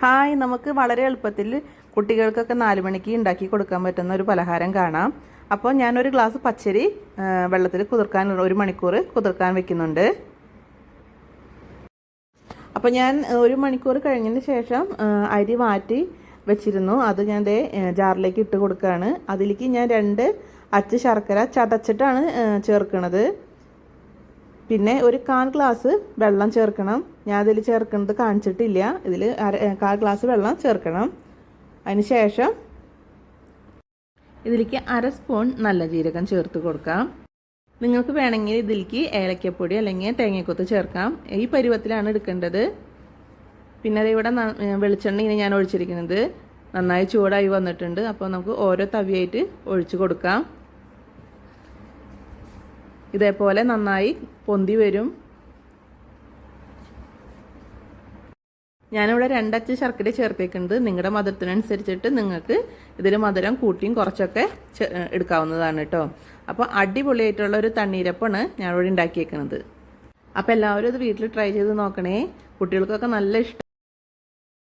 Hi നമുക്ക് വളരെ എളുപ്പത്തിൽ കുട്ടികൾക്കൊക്കെ നാല് മണിക്ക് ഉണ്ടാക്കി കൊടുക്കാൻ പറ്റുന്ന ഒരു പലഹാരം കാണാം. അപ്പോൾ ഞാനൊരു ഗ്ലാസ് പച്ചരി വെള്ളത്തിൽ കുതിർക്കാൻ ഒരു മണിക്കൂർ കുതിർക്കാൻ വെക്കുന്നുണ്ട്. അപ്പോൾ ഞാൻ ഒരു മണിക്കൂർ കഴിഞ്ഞതിന് ശേഷം അരി മാറ്റി വെച്ചിരുന്നു. അത് ഞാൻ ദേ ജാറിലേക്ക് ഇട്ട് കൊടുക്കുകയാണ്. അതിലേക്ക് ഞാൻ രണ്ട് അച്ച് ശർക്കര ചതച്ചിട്ടാണ് ആ, ചേർക്കണത് പിന്നെ ഒരു കാൽ ഗ്ലാസ് വെള്ളം ചേർക്കണം. ഞാൻ അതിൽ ചേർക്കുന്നത് കാണിച്ചിട്ടില്ല. ഇതിൽ അര കാൽ ഗ്ലാസ് വെള്ളം ചേർക്കണം. അതിന് ശേഷം ഇതിലേക്ക് അര സ്പൂൺ നല്ല ജീരകം ചേർത്ത് കൊടുക്കാം. നിങ്ങൾക്ക് വേണമെങ്കിൽ ഇതിലേക്ക് ഏലക്കപ്പൊടി അല്ലെങ്കിൽ തേങ്ങക്കൊത്ത് ചേർക്കാം. ഈ പരുവത്തിലാണ് എടുക്കേണ്ടത്. പിന്നെ അതിവിടെ വെളിച്ചെണ്ണ ഇനി ഞാൻ ഒഴിച്ചിരിക്കുന്നത്. നന്നായി ചൂടായി വന്നിട്ടുണ്ട്. അപ്പോൾ നമുക്ക് ഓരോ തവിയായിട്ട് ഒഴിച്ചു കൊടുക്കാം. ഇതേപോലെ നന്നായി പൊന്തി വരും. ഞാനിവിടെ രണ്ടച്ച് ശർക്കര ചേർത്തേക്കുന്നത് നിങ്ങളുടെ മധുരത്തിനനുസരിച്ചിട്ട് നിങ്ങൾക്ക് ഇതിൽ മധുരം കൂട്ടിയും കുറച്ചൊക്കെ എടുക്കാവുന്നതാണ് കേട്ടോ. അപ്പോൾ അടിപൊളിയായിട്ടുള്ള ഒരു തണ്ണീരപ്പാണ് ഞാനിവിടെ ഉണ്ടാക്കിയേക്കുന്നത് അപ്പോൾ എല്ലാവരും ഇത് വീട്ടിൽ ട്രൈ ചെയ്ത് നോക്കണേ. കുട്ടികൾക്കൊക്കെ നല്ല ഇഷ്ടം.